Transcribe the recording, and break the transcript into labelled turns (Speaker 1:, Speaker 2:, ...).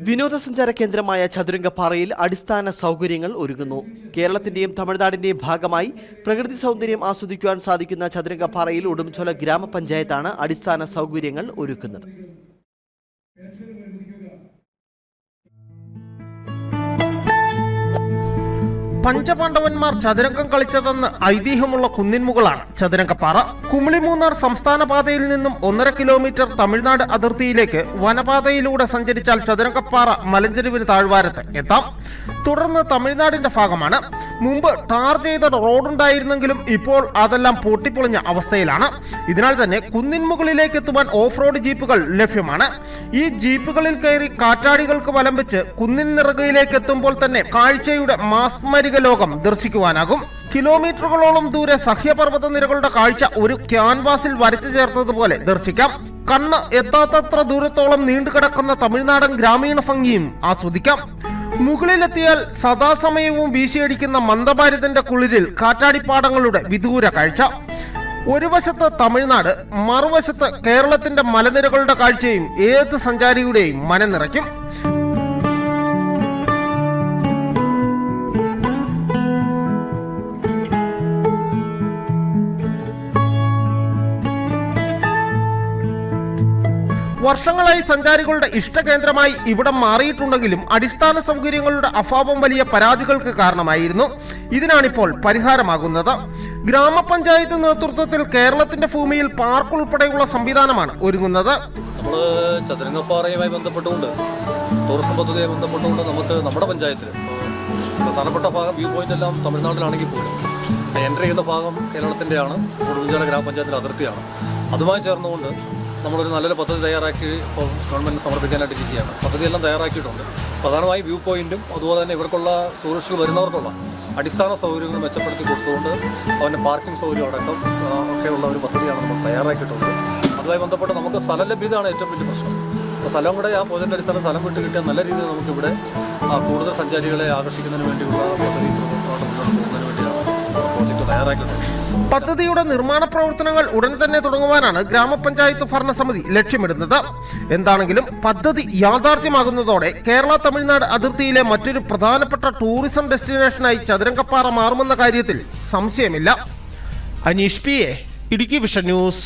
Speaker 1: വിനോദസഞ്ചാര കേന്ദ്രമായ ചതുരംഗപ്പാറയിൽ അടിസ്ഥാന സൗകര്യങ്ങൾ ഒരുങ്ങുന്നു. കേരളത്തിന്റെയും തമിഴ്നാടിന്റെയും ഭാഗമായി പ്രകൃതി സൗന്ദര്യം ആസ്വദിക്കുവാൻ സാധിക്കുന്ന ചതുരംഗപ്പാറയിൽ ഉടുംചോല ഗ്രാമപഞ്ചായത്താണ് അടിസ്ഥാന സൗകര്യങ്ങൾ ഒരുക്കുന്നത്.
Speaker 2: പഞ്ചപാണ്ഡവന്മാർ ചതുരംഗം കളിച്ചതെന്ന് ഐതിഹ്യമുള്ള കുന്നിൻമുകളാണ്. ചതുരംഗപ്പാറ കുമിളി മൂന്നാർ സംസ്ഥാന പാതയിൽ നിന്നും ഒന്നര കിലോമീറ്റർ തമിഴ്നാട് അതിർത്തിയിലേക്ക് വനപാതയിലൂടെ സഞ്ചരിച്ചാൽ ചതുരംഗപ്പാറ മലഞ്ചെരുവിന് താഴ്വാരത്ത് എത്താം. തുടർന്ന് തമിഴ്നാടിന്റെ ഭാഗമാണ്. മുമ്പ് ടാർ ചെയ്ത റോഡുണ്ടായിരുന്നെങ്കിലും ഇപ്പോൾ അതെല്ലാം പൊട്ടിപ്പൊളിഞ്ഞ അവസ്ഥയിലാണ്. ഇതിനാൽ തന്നെ കുന്നിൻമുകളിലേക്ക് എത്തുവാൻ ഓഫ് റോഡ് ജീപ്പുകൾ ലഭ്യമാണ്. ഈ ജീപ്പുകളിൽ കയറി കാറ്റാടികൾക്ക് വലം വെച്ച് കുന്നിൻ നിറകയിലേക്ക് എത്തുമ്പോൾ തന്നെ കാഴ്ചയുടെ മാസ്മരിക ലോകം ദർശിക്കുവാനാകും. കിലോമീറ്ററുകളോളം ദൂരെ സഹ്യപർവത നിരകളുടെ കാഴ്ച ഒരു ക്യാൻവാസിൽ വരച്ചു ചേർത്തതുപോലെ ദർശിക്കാം. കണ്ണ് എത്താത്തത്ര ദൂരത്തോളം നീണ്ടുകിടക്കുന്ന തമിഴ്നാടൻ ഗ്രാമീണ ഭംഗിയും ആസ്വദിക്കാം. മുകളിലെത്തിയാൽ സദാസമയവും വീശിയടിക്കുന്ന മന്ദഭാരതന്റെ കുളിരിൽ കാറ്റാടിപ്പാടങ്ങളുടെ വിദൂര കാഴ്ച. ഒരു വശത്ത് തമിഴ്നാട് മറുവശത്ത് കേരളത്തിന്റെ മലനിരകളുടെ കാഴ്ചയും ഏത് സഞ്ചാരിയുടെയും മനം നിറയ്ക്കും വർഷങ്ങളായി സഞ്ചാരികളുടെ ഇഷ്ടകേന്ദ്രമായി ഇവിടം മാറിയിട്ടുണ്ടെങ്കിലും അടിസ്ഥാന സൗകര്യങ്ങളുടെ അഭാവം വലിയ പരാതികൾക്ക് കാരണമായിരുന്നു. ഇതിനാണിപ്പോൾ പരിഹാരമാകുന്നത്. ഗ്രാമപഞ്ചായത്ത് നേതൃത്വത്തിൽ കേരളത്തിന്റെ ഭൂമിയിൽ പാർക്ക് ഉൾപ്പെടെയുള്ള സംവിധാനമാണ് ഒരുങ്ങുന്നത്.
Speaker 3: നമ്മൾ ചതുരംഗപ്പാറയുമായി ബന്ധപ്പെട്ടുകൊണ്ട് ടൂറിസം പദ്ധതിയുമായി ബന്ധപ്പെട്ടുകൊണ്ട് നമുക്ക് നമ്മുടെ പഞ്ചായത്തിൽ പ്രധാനപ്പെട്ട ഭാഗം വ്യൂ പോയിന്റ് എല്ലാം തമിഴ്നാട്ടിലാണെങ്കിൽ പോലും എൻട്രി ചെയ്യുന്ന ഭാഗം കേരളത്തിന്റെയാണ് കൂടുതൽ ഗ്രാമപഞ്ചായത്തിന്റെ അതിർത്തിയാണ്. അതുമായി ചേർന്നുകൊണ്ട് നമ്മളൊരു നല്ലൊരു പദ്ധതി തയ്യാറാക്കി ഇപ്പോൾ ഗവൺമെന്റ് സമർപ്പിക്കാനായിട്ട് ഇരിക്കുകയാണ്. പദ്ധതിയെല്ലാം തയ്യാറാക്കിയിട്ടുണ്ട്. പ്രധാനമായി വ്യൂ പോയിന്റും അതുപോലെ തന്നെ ഇവർക്കുള്ള ടൂറിസ്റ്റുകൾ വരുന്നവർക്കുള്ള അടിസ്ഥാന സൗകര്യങ്ങൾ മെച്ചപ്പെടുത്തി കൊടുത്തുകൊണ്ട് അവന്റെ പാർക്കിംഗ് സൗകര്യം അടക്കം ഒക്കെയുള്ള ഒരു പദ്ധതിയാണ് നമ്മൾ തയ്യാറാക്കിയിട്ടുള്ളത് അതുമായി ബന്ധപ്പെട്ട് നമുക്ക് സ്ഥലം ലഭ്യതയാണ് ഏറ്റവും വലിയ പ്രശ്നം. അപ്പോൾ സ്ഥലം കൂടെ ആ പോയിന്റിന്റെ അടിസ്ഥാനം സ്ഥലം വിട്ട് കിട്ടിയാൽ നല്ല രീതിയിൽ നമുക്കിവിടെ കൂടുതൽ സഞ്ചാരികളെ ആകർഷിക്കുന്നതിന് വേണ്ടിയുള്ള പദ്ധതി പോകുന്നതിന് വേണ്ടിയാണ്
Speaker 2: പദ്ധതിയുടെ നിർമ്മാണ പ്രവർത്തനങ്ങൾ ഉടൻ തന്നെ തുടങ്ങുവാനാണ് ഗ്രാമപഞ്ചായത്ത് ഭരണസമിതി ലക്ഷ്യമിടുന്നത്. എന്താണെങ്കിലും പദ്ധതി യാഥാർത്ഥ്യമാകുന്നതോടെ കേരള തമിഴ്നാട് അതിർത്തിയിലെ മറ്റൊരു പ്രധാനപ്പെട്ട ടൂറിസം ഡെസ്റ്റിനേഷനായി ചതുരംഗപ്പാറ മാറുമെന്ന കാര്യത്തിൽ സംശയമില്ല. Aneesh P A Idukki vision news.